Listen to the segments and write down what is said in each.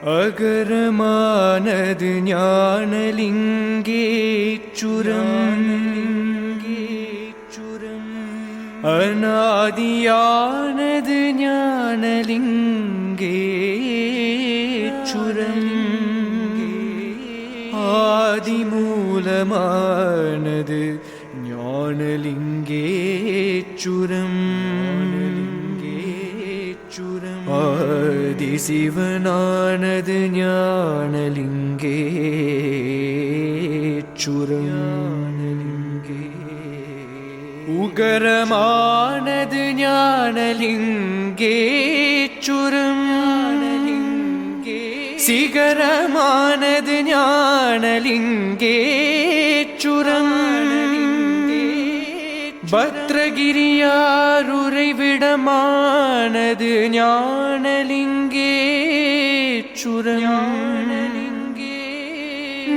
அகரமானது ஞானலிங்கேச்சுரம் அநாதியானது ஞானலிங்கேச்சுரம் ஆதிமூலமானது ஞானலிங்கேச்சுரம் ஆதிசிவனானது ஞானலிங்கேச்சுரம் உகரமானது ஞானலிங்கேச்சுரம் சிகரமானது ஞானலிங்கேச்சுரம் பத்ரகிரியாருரைவிடமானது ஞானலிங்க. ചുരണിങ്കേ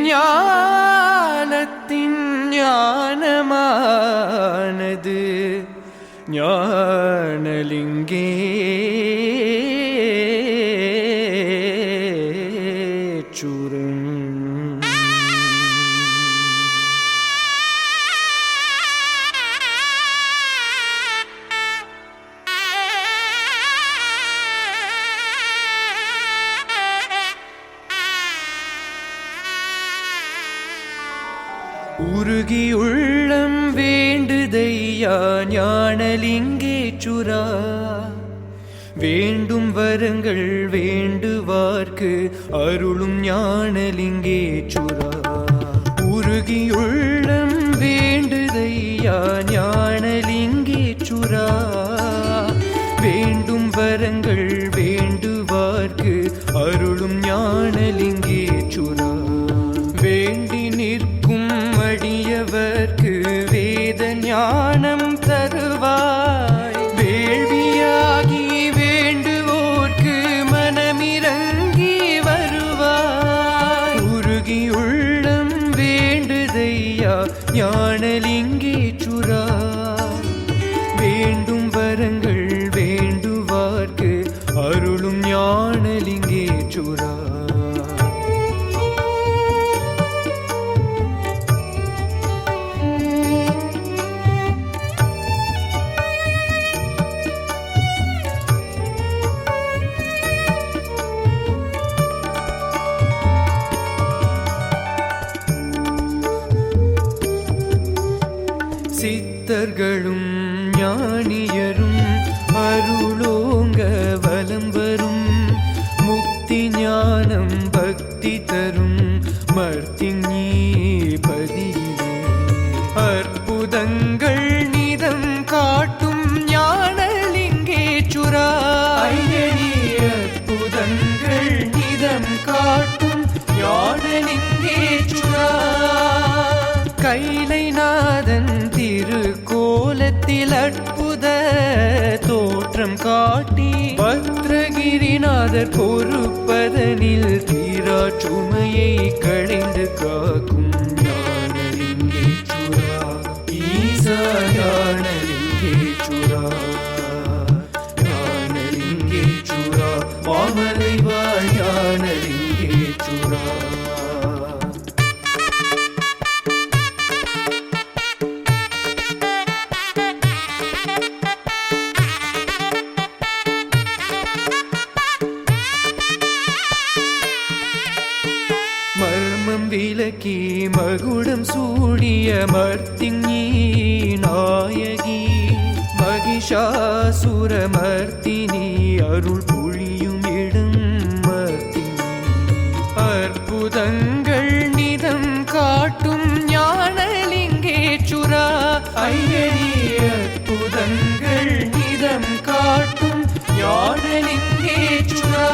ജ്ഞാനത്തിൻ ജ്ഞാനമാനത് ജ്ഞാനലിംഗേ உருகி உள்ளம் வேண்டுதையா? ஞானலிங்கேச்சுரா வேண்டும் வரங்கள் வேண்டுவார்க்கு அருளும் ஞானலிங்கேச்சுரா உருகி உள்ளம் வேண்டுதையா? ஞானலிங்கேச்சுரா வேண்டும் வரங்கள் வேண்டுவார்க்கு அருளும் ஞானலி சித்தர்களும் ஞானி திருக்கோலத்தில் அற்புத தோற்றம் காட்டி பத்ரகிரிநாதர் பொறுப்பதனில் தீரா சுமையை களைந்து காக்கும். மர்மம் விலக்கி மகுடம் சூடிய மர்த்திஞி நாயகி மகிஷாசுர மர்த்தினி அருள் பொழியும் இடம் மர்த்தினி அற்புதங்கள் நிதம் காட்டும் ஞானலிங்கேச்சுரா ஐயனி அற்புதங்கள் நிதம் காட்டும் ஞானலிங்கேச்சுரா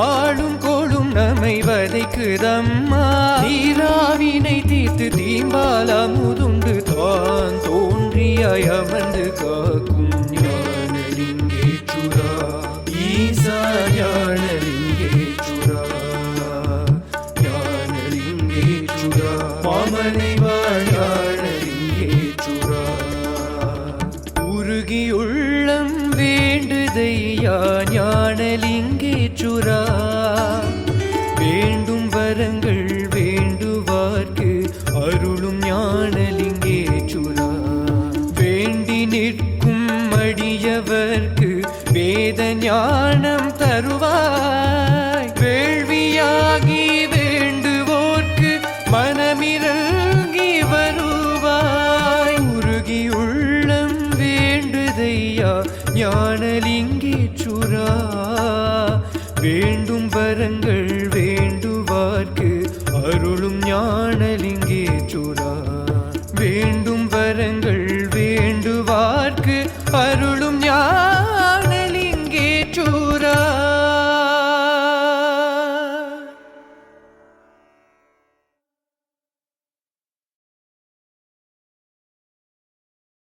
வாழும் நாளும் கோளும் நம்மை வதைக்குதம்மா. நீராவினை தீர்த்து தீம்பால் அமுதுண்டு தான் தோன்றியாய் அமர்ந்து காக்கும் ஞானலிங்கேச்சுரா ஈசா ஞானலிங்கேச்சுரா ஞானலிங்கேச்சுரா மாமனை உள்ளம் வேண்டுதையா ஞான ஞானலிங்கேச்சுரா வேண்டி நிற்கும் அடியவர்க்கு வேத ஞானம் தருவாய். வேள்வியாகி வேண்டுவோர்க்கு மனமிறங்கி வருவாய். உருகி உள்ளம் வேண்டுதையா ஞானலிங்கேச்சுரா வேண்டும் வரங்கள்